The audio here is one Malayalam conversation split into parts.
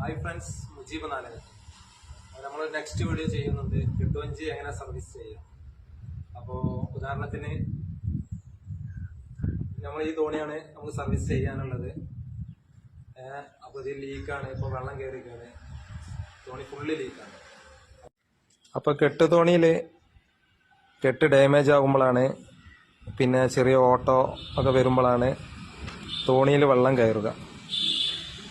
ഹായ് ഫ്രണ്ട്സ് മുജീബ് നാലകൻ നമ്മൾ നെക്സ്റ്റ് വീഡിയോ ചെയ്യുന്നുണ്ട്. കിട്ടുവഞ്ചി എങ്ങനെ സർവീസ് ചെയ്യാം. അപ്പോൾ ഉദാഹരണത്തിന് നമ്മൾ ഈ തോണിയാണ് നമുക്ക് സർവീസ് ചെയ്യാനുള്ളത്. അപ്പോൾ ഇത് ലീക്കാണ് ഇപ്പോൾ വെള്ളം കയറിയിരിക്കുകയാണ് തോണി ഫുള്ള് ലീക്കാണ് അപ്പോൾ കെട്ട് തോണിയിൽ കെട്ട് ഡാമേജ് ആകുമ്പോഴാണ് പിന്നെ ചെറിയ ഓട്ടോ ഒക്കെ വരുമ്പോഴാണ് തോണിയിൽ വെള്ളം കയറുക.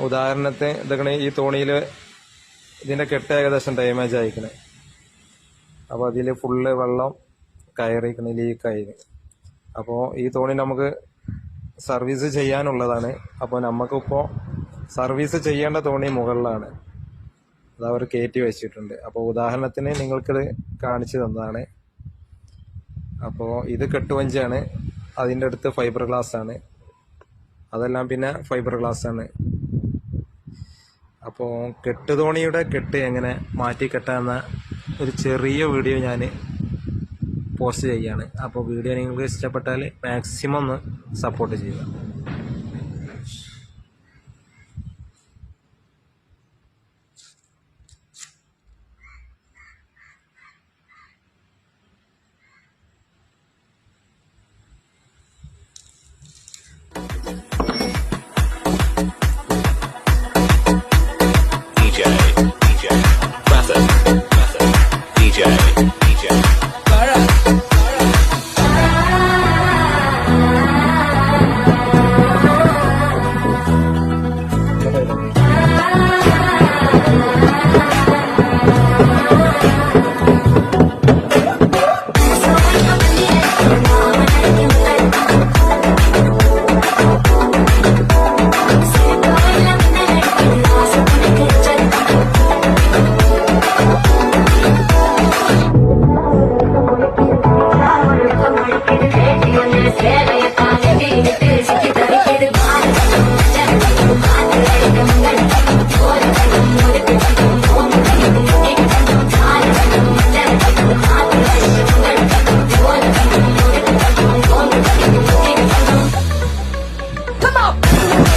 ഉദാഹരണത്തിന് ഇതൊക്കെ ഈ തോണിയിൽ ഇതിന്റെ കെട്ട് ഏകദേശം ഡാമേജ് ആയിക്കണ്. അപ്പോൾ അതിൽ ഫുള്ള് വെള്ളം കയറിക്കണ് ലീക്കായി അപ്പോൾ ഈ തോണി നമുക്ക് സർവീസ് ചെയ്യാനുള്ളതാണ്. അപ്പോൾ നമുക്കിപ്പോൾ സർവീസ് ചെയ്യേണ്ട തോണി മുകളിലാണ്. അത് അവർ കയറ്റി വെച്ചിട്ടുണ്ട്. അപ്പോൾ ഉദാഹരണത്തിന് നിങ്ങൾക്കിത് കാണിച്ചു തന്നതാണ്. അപ്പോൾ ഇത് കെട്ടുവഞ്ചാണ് അതിന്റെ അടുത്ത് ഫൈബർ ഗ്ലാസ് ആണ്. അതെല്ലാം പിന്നെ ഫൈബർ ഗ്ലാസ് ആണ്. അപ്പോൾ കെട്ടുതോണിയുടെ കെട്ട് എങ്ങനെ മാറ്റി കെട്ടാമെന്ന ഒരു ചെറിയ വീഡിയോ ഞാൻ പോസ്റ്റ് ചെയ്യുകയാണ്. അപ്പോൾ വീഡിയോ നിങ്ങൾക്ക് ഇഷ്ടപ്പെട്ടാൽ മാക്സിമം ഒന്ന് സപ്പോർട്ട് ചെയ്യുക.